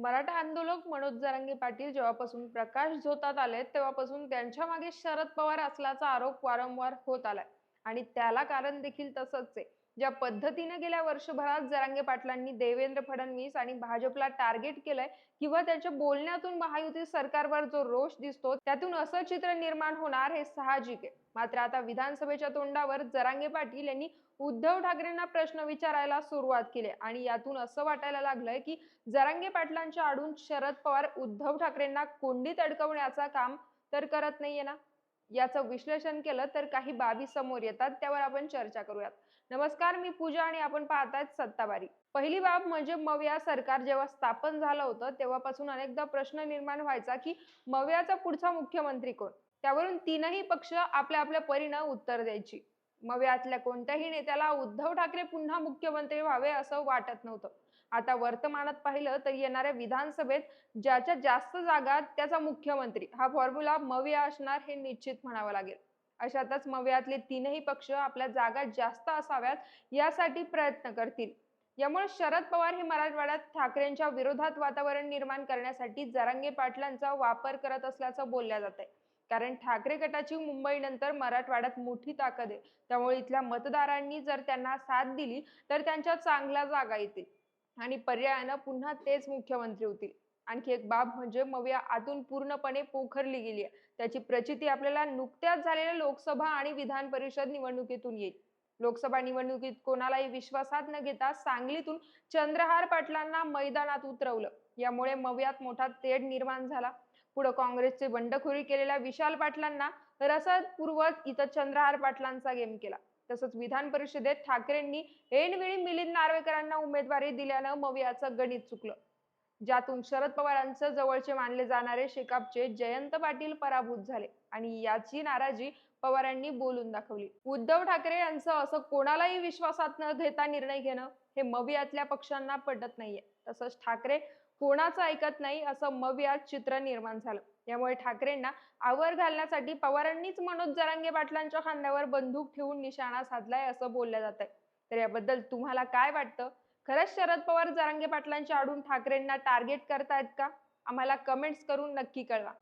मराठा आंदोलक मनोज जरांगे पाटील जेव्हापासून प्रकाश झोतात आले तेव्हापासून त्यांच्या मागे शरद पवार असल्याचा आरोप वारंवार होत आलाय. आणि त्याला कारण देखील तसंच आहे. ज्या पद्धतीने गेल्या वर्षभरात जरांगे पाटलांनी देवेंद्र फडणवीस आणि भाजपला टार्गेट केलंय किंवा त्यांच्या बोलण्यातून महायुती सरकारवर जो रोष दिसतो त्यातून असं चित्र निर्माण होणार हे साहजिक आहे. मात्र आता विधानसभेच्या तोंडावर जरांगे पाटील यांनी उद्धव ठाकरेंना प्रश्न विचारायला सुरुवात केली आणि यातून असं वाटायला लागलंय की जरांगे पाटलांच्या आडून शरद पवार उद्धव ठाकरेंना कोंडीत अडकवण्याचा काम तर करत नाहीये ना? याचं विश्लेषण केलं तर काही बाबी समोर येतात त्यावर आपण चर्चा करूयात. नमस्कार मी पूजा आणि आपण पाहतायत सत्तावारी. पहिली बाब म्हणजे मविया सरकार जेव्हा स्थापन झालं होतं तेव्हापासून अनेकदा प्रश्न निर्माण व्हायचा की मवियाचा पुढचा मुख्यमंत्री कोण? त्यावरून तीनही पक्ष आपल्या आपल्या परीनं उत्तर द्यायची. मवियातल्या कोणत्याही नेत्याला उद्धव ठाकरे पुन्हा मुख्यमंत्री व्हावे असं वाटत नव्हतं. आता वर्तमानात पाहिलं तर येणाऱ्या विधानसभेत ज्याच्या जास्त जागा त्याचा मुख्यमंत्री. हा फॉर्म्युला मविया असणार हे निश्चित म्हणावं लागेल. अशातच मवियातले तीनही पक्ष आपल्या जागा जास्त असाव्यात यासाठी प्रयत्न करतील. यामुळे शरद पवार हे मराठवाड्यात ठाकरेंच्या विरोधात वातावरण निर्माण करण्यासाठी जरांगे पाटलांचा वापर करत असल्याचं बोलल्या जात आहे कारण ठाकरे गटाची मुंबईनंतर मराठवाड्यात मोठी ताकद आहे. त्यामुळे इथल्या मतदारांनी जर त्यांना साथ दिली तर त्यांच्या चांगल्या जागा येतील. आणि पर्यायानं पुन्हा तेच मुख्यमंत्री होतील. आणखी एक बाब म्हणजे मविया आतून पूर्णपणे पोखरली गेली आहे. त्याची प्रचिती आपल्याला नुकत्याच झालेल्या लोकसभा आणि विधान परिषद निवडणुकीतून येईल. लोकसभा निवडणुकीत कोणालाही विश्वासात न घेता सांगलीतून चंद्रहार पाटलांना मैदानात उतरवलं. यामुळे मवियात मोठा तेढ निर्माण झाला. पुढे काँग्रेसचे बंडखोरी केलेल्या विशाल पाटलांना रसद पुरवत इथं चंद्रहार पाटलांचा गेम केला. तसंच विधान परिषदेत ठाकरेंनी ऐनवेळी मिलिंद नार्वेकरांना उमेदवारी दिल्यानं मवियाचं गणित चुकलं. ज्यातून शरद पवारांचं जवळचे मानले जाणारे शेकापचे जयंत पाटील पराभूत झाले आणि याची नाराजी पवारांनी बोलून दाखवली. उद्धव ठाकरे यांचं असं कोणालाही विश्वासात न घेता निर्णय घेणं हे मवियातल्या पक्षांना पटत नाहीये. तसंच ठाकरे कोणाचं ऐकत नाही असं मवियात चित्र निर्माण झालं. यामुळे ठाकरेंना आवर घालण्यासाठी पवारांनीच मनोज जरांगे पाटलांच्या खांद्यावर बंदूक ठेवून निशाणा साधलाय असं बोललं जात आहे तर याबद्दल तुम्हाला काय वाटतं? खरंच शरद पवार जरांगे पाटलांच्या आडून ठाकरेंना टार्गेट करतायत का? आम्हाला कमेंट्स करून नक्की कळवा.